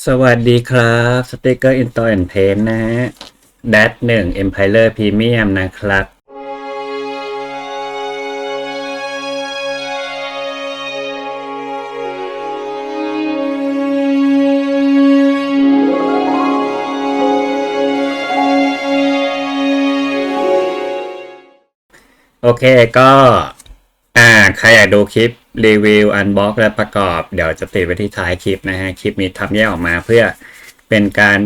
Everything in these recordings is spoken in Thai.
สวัสดีครับสติกเกอร์อิน o ต and Paint นะฮะ d a t หนึ่ง Empire Premium นะครับ โอเคก็ อ่า ใครอยากดูคลิป รีวิวอันบ็อกและประกอบ เดี๋ยวจะติดไว้ที่ท้ายคลิปนะฮะ คลิปนี้ทำแยกออกมาเพื่อเป็นการ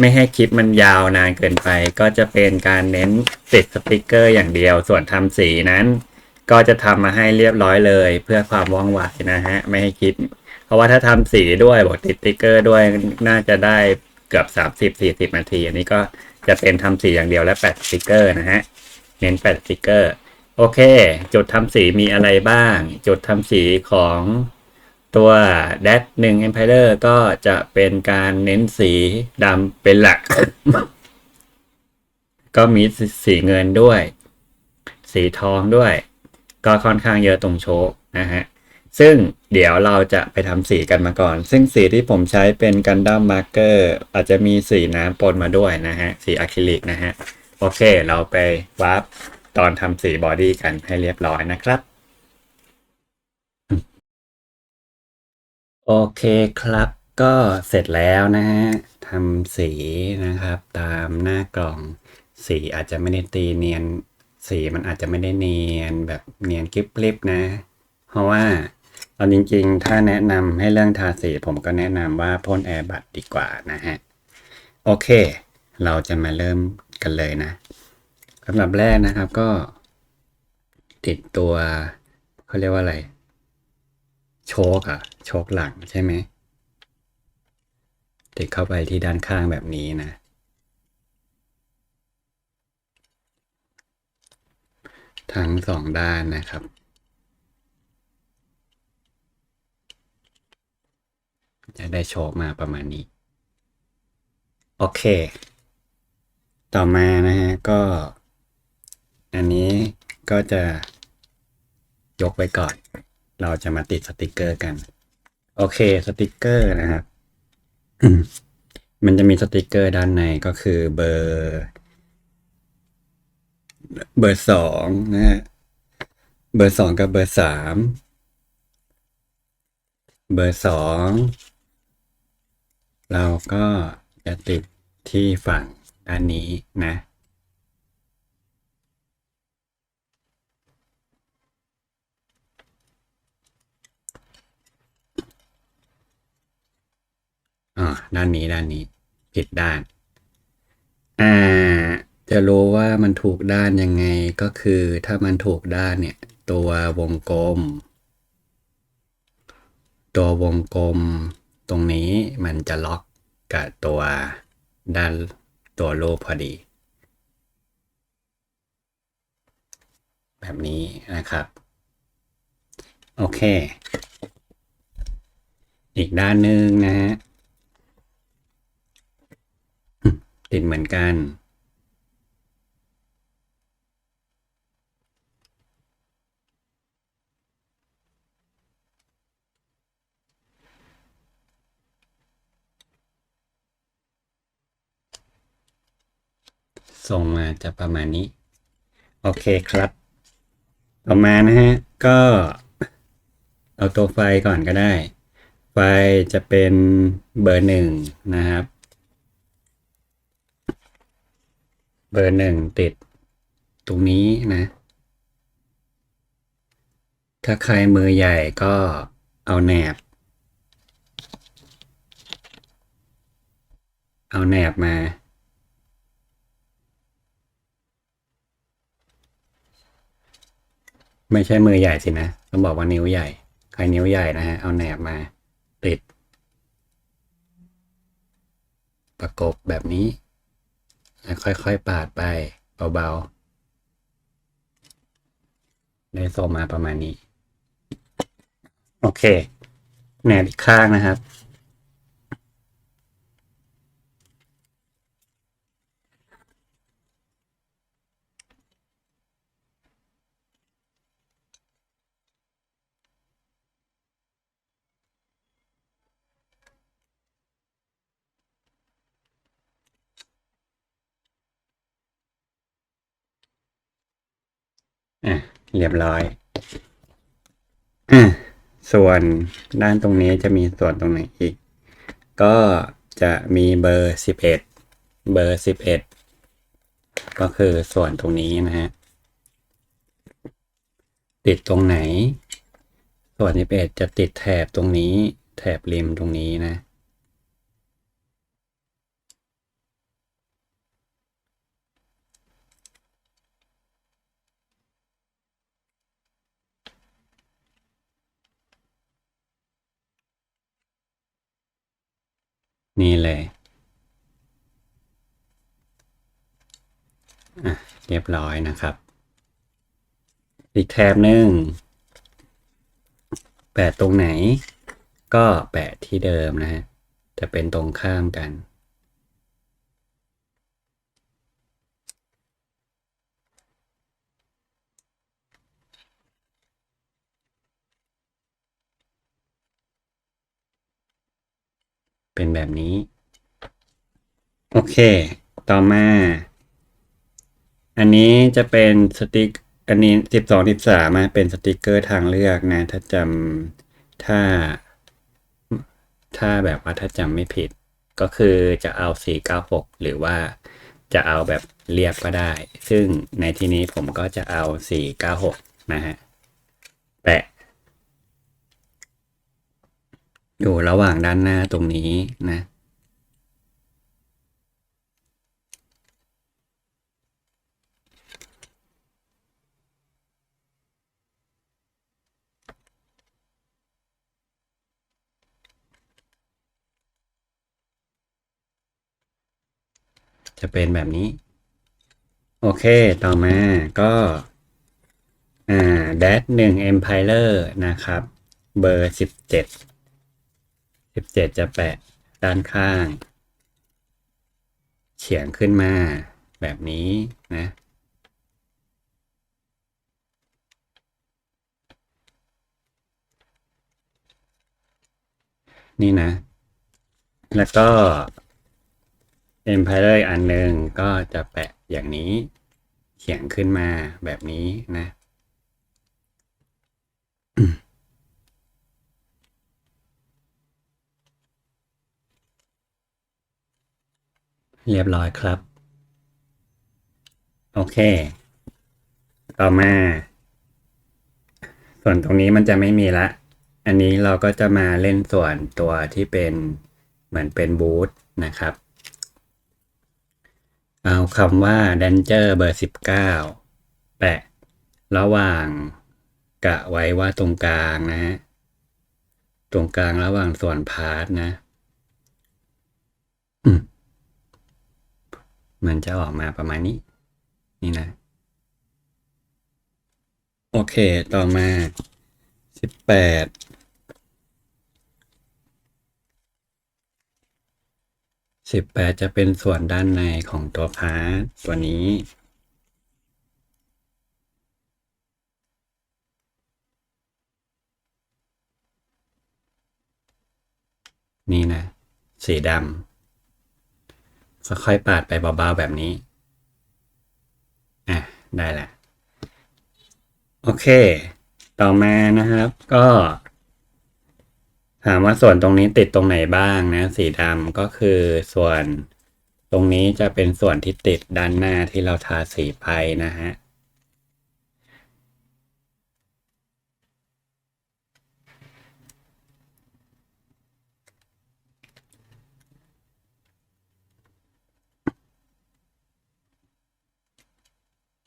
ไม่ให้คลิปมันยาวนานเกินไป ก็จะเป็นการเน้นติดสติกเกอร์อย่างเดียว ส่วนทำสีนั้น ก็จะทำมาให้เรียบร้อยเลย เพื่อความว่องไวนะฮะ ไม่ให้คลิป เพราะว่าถ้าทำสีด้วยบอกติดสติกเกอร์ด้วยน่าจะได้เกือบ 30-40 นาที อันนี้ก็จะเป็นทำสีอย่างเดียวและแปะสติกเกอร์นะฮะ เน้นแปะสติกเกอร์ โอเคจุดทำสีมีอะไรบ้างจุดทำสีของตัว d a ดหนึ่ง Empire ก็จะเป็นการเน้นสีดำเป็นหลัก ก็มีสีเงินด้วย สีทองด้วย ก็ค่อนข้างเยอะตรงโชคนะฮะ ซึ่งเดี๋ยวเราจะไปทำสีกันมาก่อน ซึ่งสีที่ผมใช้เป็นกันดั้มมาร์เกอร์อาจจะมีสีน้ำปนมาด้วยนะฮะ สีอะคริลิกนะฮะ โอเค เราไปวาร์ป ตอนทำสีบอดี้กันให้เรียบร้อยนะครับ โอเคครับก็เสร็จแล้วนะฮะทำสีนะครับ ตามหน้ากล่องสีอาจจะไม่ได้ตีเนียนสีมันอาจจะไม่ได้เนียนแบบเนียนกริบๆนะ เพราะว่าเอาจริงๆ ถ้าแนะนำให้เรื่องทาสีผมก็แนะนำว่าพ่นแอร์บัตดีกว่านะฮะ โอเค เราจะมาเริ่มกันเลยนะ สำหรับแรกนะครับก็ ติดตัวเขาเรียกว่าอะไร โชคอะโชคหลังใช่ไหมติดเข้าไปที่ด้านข้างแบบนี้นะ ทั้งสองด้านนะครับ จะได้โชคมาประมาณนี้ โอเค ต่อมานะฮะก็ อันนี้ก็จะยกไว้ก่อน เราจะมาติดสติกเกอร์กัน โอเคสติกเกอร์นะครับ มันจะมีสติกเกอร์ด้านในก็คือเบอร์ เบอร์สองนะฮะ เบอร์สองกับเบอร์สาม เบอร์สองเราก็จะติดที่ฝั่งด้านนี้นะ ด้านนี้ด้านนี้ ผิดด้าน อ่า จะรู้ว่ามันถูกด้านยังไงก็คือถ้ามันถูกด้านเนี่ย ตัววงกลม ตัววงกลม ตรงนี้มันจะล็อกกับตัวด้านตัวรูปพอดี แบบนี้นะครับ โอเค อีกด้านหนึ่งนะฮะ ติดเหมือนกัน ส่งมาจะประมาณนี้ โอเคครับ ต่อมานะฮะ ก็เอาตัวไฟก่อนก็ได้ ไฟจะเป็นเบอร์หนึ่งนะครับ เบอร์หนึ่งติด ตรงนี้นะ ถ้าใครมือใหญ่ก็เอาแหนบ เอาแหนบมาไม่ใช่มือใหญ่สินะ ต้องบอกว่านิ้วใหญ่ ใครนิ้วใหญ่นะฮะ เอาแหนบมา ติด ประกบแบบนี้ ค่อยๆปาดไปเบาๆได้โซมาประมาณนี้ โอเคแหนอีกข้างนะครับ เรียบร้อยอะส่วนด้านตรงนี้จะมีส่วนตรงไหนอีก ก็จะมีเบอร์สิบเอ็ดเบอร์สิบเอ็ดก็คือส่วนตรงนี้นะฮะติดตรงไหน ส่วนสิบเอ็ดจะติดแถบตรงนี้ แถบริมตรงนี้นะ นี่เลยอะเรียบร้อยนะครับ อีกแถบหนึ่งแปะตรงไหน ก็แปะที่เดิมนะฮะจะเป็นตรงข้ามกัน เป็นแบบนี้ โอเค ต่อมา อันนี้จะเป็นสติกอันนี้สิบสองสิบสามเป็นสติกเกอร์ทางเลือกนะ ถ้าจำถ้า ถ้าแบบว่าถ้าจำไม่ผิด ก็คือจะเอา 496 หรือว่าจะเอาแบบเรียบก็ได้ ซึ่งในที่นี้ผมก็จะเอา 496 นะฮะ แปะ อยู่ระหว่างด้านหน้าตรงนี้นะ จะเป็นแบบนี้ โอเค ต่อมาก็ อ่า d a หนึ่ง Empire นะครับ เบอร์สิบเจ็ด สิบเจ็ดจะแปะด้านข้าง เฉียงขึ้นมาแบบนี้นะ นี่นะ แล้วก็ Empire อีกอันหนึ่งก็จะแปะอย่างนี้เขียงขึ้นมาแบบนี้นะ เรียบร้อยครับ โอเค ต่อมา ส่วนตรงนี้มันจะไม่มีละ อันนี้เราก็จะมาเล่นส่วนตัวที่เป็นเหมือนเป็นบูธนะครับ เอาคำว่า Danger เบอร์สิบเก้าแปะ ระหว่างกะไว้ว่าตรงกลางนะฮะตรงกลางระหว่างส่วนพาร์ทนะอืม มันจะออกมาประมาณนี้ นี่นะ โอเคต่อมาสิบแปดสิบแปดจะเป็นส่วนด้านในของตัวพาร์ตัวนี้ นี่นะ สีดำ ค่อยปาดไปเบาๆแบบนี้ อะ ได้ละ โอเค ต่อมานะครับก็ ถามว่าส่วนตรงนี้ติดตรงไหนบ้างนะ สีดำก็คือส่วนตรงนี้จะเป็นส่วนที่ติดด้านหน้าที่เราทาสีไปนะฮะ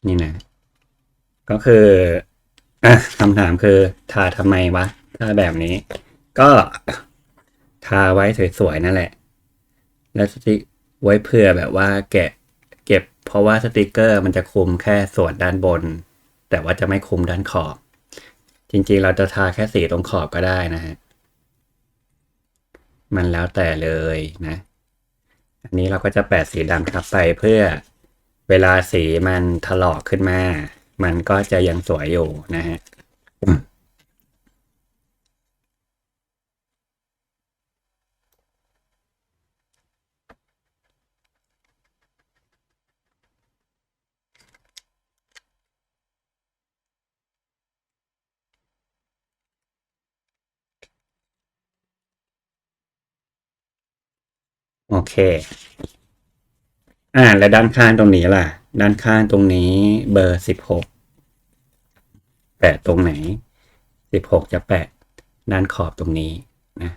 นี่นะ ก็คืออะคำถามคือทาทำไมวะ ถ้าแบบนี้ ก็ทาไว้สวยๆนั่นแหละ แล้วสติไว้เพื่อแบบว่าแกะเก็บ เพราะว่าสติกเกอร์มันจะคุมแค่ส่วนด้านบน แต่ว่าจะไม่คุมด้านขอบ จริงๆเราจะทาแค่สีตรงขอบก็ได้นะฮะ มันแล้วแต่เลยนะ อันนี้เราก็จะแปะสีดำทับไปเพื่อ เวลาสีมันถลอกขึ้นมา มันก็จะยังสวยอยู่นะฮะโอเค อ่า และด้านข้างตรงนี้ล่ะ ด้านข้างตรงนี้เบอร์สิบหกแปะตรงไหนสิบหกจะแปะด้านขอบตรงนี้นะ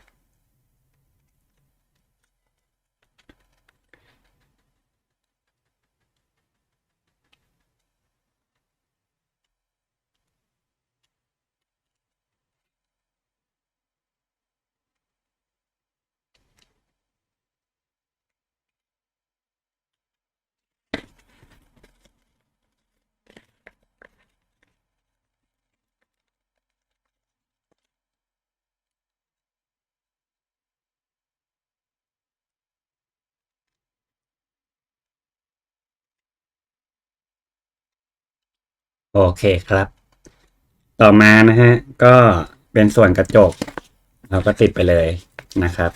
โอเคครับ ต่อมานะฮะ ก็เป็นส่วนกระจก เราก็ติดไปเลยนะครับ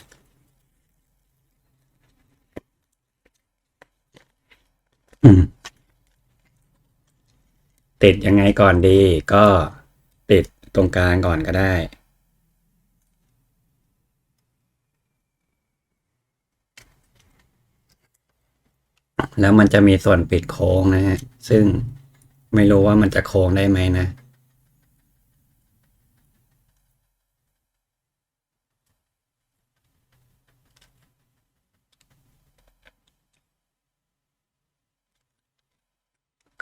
ติดยังไงก่อนดี ก็ติดตรงกลางก่อนก็ได้แล้วมันจะมีส่วนปิดโค้งนะฮะ ซึ่ง ไม่รู้ว่ามันจะโค้งได้ไหมนะ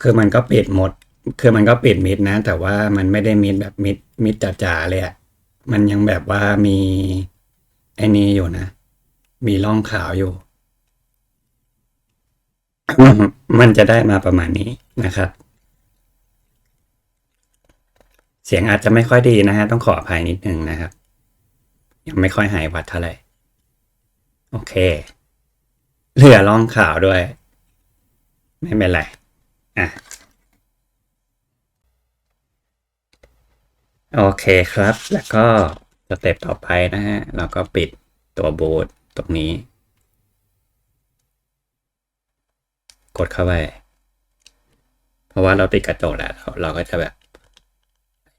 คือมันก็ปิดหมด คือมันก็ปิดมิดนะ แต่ว่ามันไม่ได้มิดแบบมิดมิดจ๋าๆเลยอะมันยังแบบว่ามีไอ้นี่อยู่นะ มีร่องขาวอยู่ มันจะได้มาประมาณนี้นะครับ เสียงอาจจะไม่ค่อยดีนะฮะ ต้องขออภัยนิดนึงนะครับ ยังไม่ค่อยหายวัดเท่าไหร่ โอเค เหลือร่องขาวด้วย ไม่เป็นไร อะ โอเคครับ แล้วก็สเต็ปต่อไปนะฮะ เราก็ปิดตัวบูทตรงนี้ กดเข้าไป เพราะว่าเราติดกระจกแล้ว เราก็จะแบบ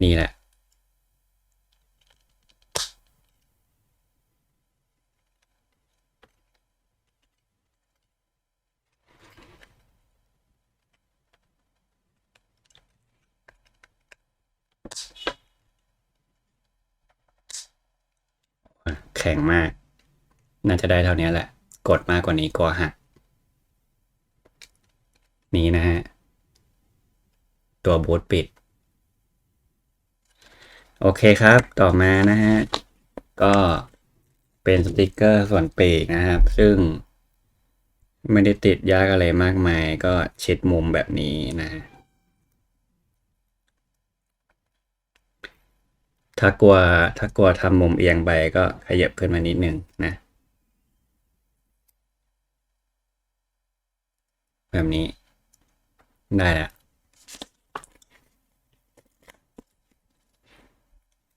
นี่แหละ แข็งมาก น่าจะได้เท่านี้แหละ กดมากกว่านี้กลัวหักนี้นะฮะ ตัวบูทปิด โอเคครับ ต่อมานะฮะ ก็เป็นสติกเกอร์ส่วนปีกนะครับ ซึ่งไม่ได้ติดยากอะไรมากมาย ก็เชิดมุมแบบนี้นะ ถ้ากลัวถ้ากลัวทำมุมเอียงไปก็ขยับขึ้นมานิดนึงนะ แบบนี้ได้แล้ว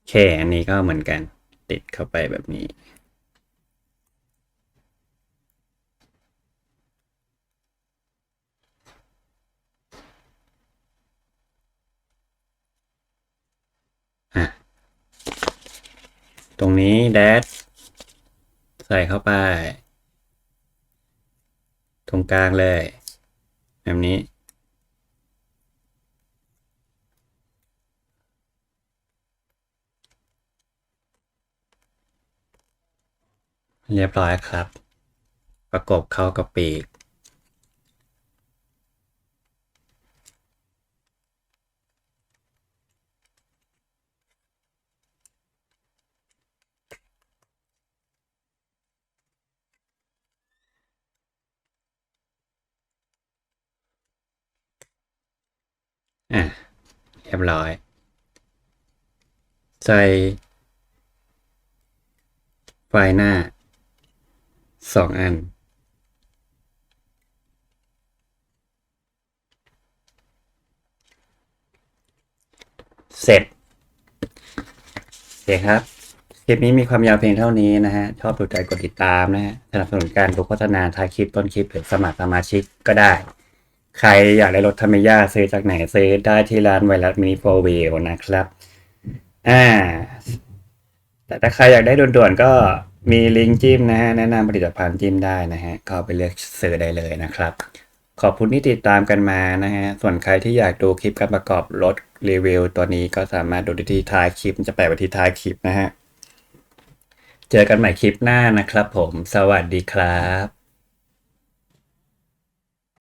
โอ เค อันนี้ก็เหมือนกันติดเข้าไปแบบนี้ ตรงนี้แดดใส่เข้าไป ตรงกลางเลย แบบนี้ เรียบร้อยครับ ประกบเข้ากับปีก อะ เรียบร้อย ใส่ไฟหน้า สองอัน เสร็จโอเคครับ คลิปนี้มีความยาวเพียงเท่านี้นะฮะ ชอบถูกใจกดติดตามนะฮะสนับสนุนการดูโฆษณาท้ายคลิปต้นคลิปหรือสมัครสมาชิกก็ได้ ใครอยากได้รถธรรมยาซื้อจากไหนซื้อได้ที่ร้านไวรัสมินิโฟวิลนะครับ อ่า แต่ถ้าใครอยากได้ด่วนๆก็ มีลิงก์จิ้มนะฮะแนะนำผลิตภัณฑ์จิ้มได้นะฮะก็ไปเลือกซื้อได้เลยนะครับ ขอบคุณที่ติดตามกันมานะฮะส่วนใครที่อยากดูคลิปการประกอบรถรีวิวตัวนี้ก็สามารถดูได้ที่ท้ายคลิปจะแปะไว้ที่ท้ายคลิปนะฮะเจอกันใหม่คลิปหน้านะครับผม สวัสดีครับ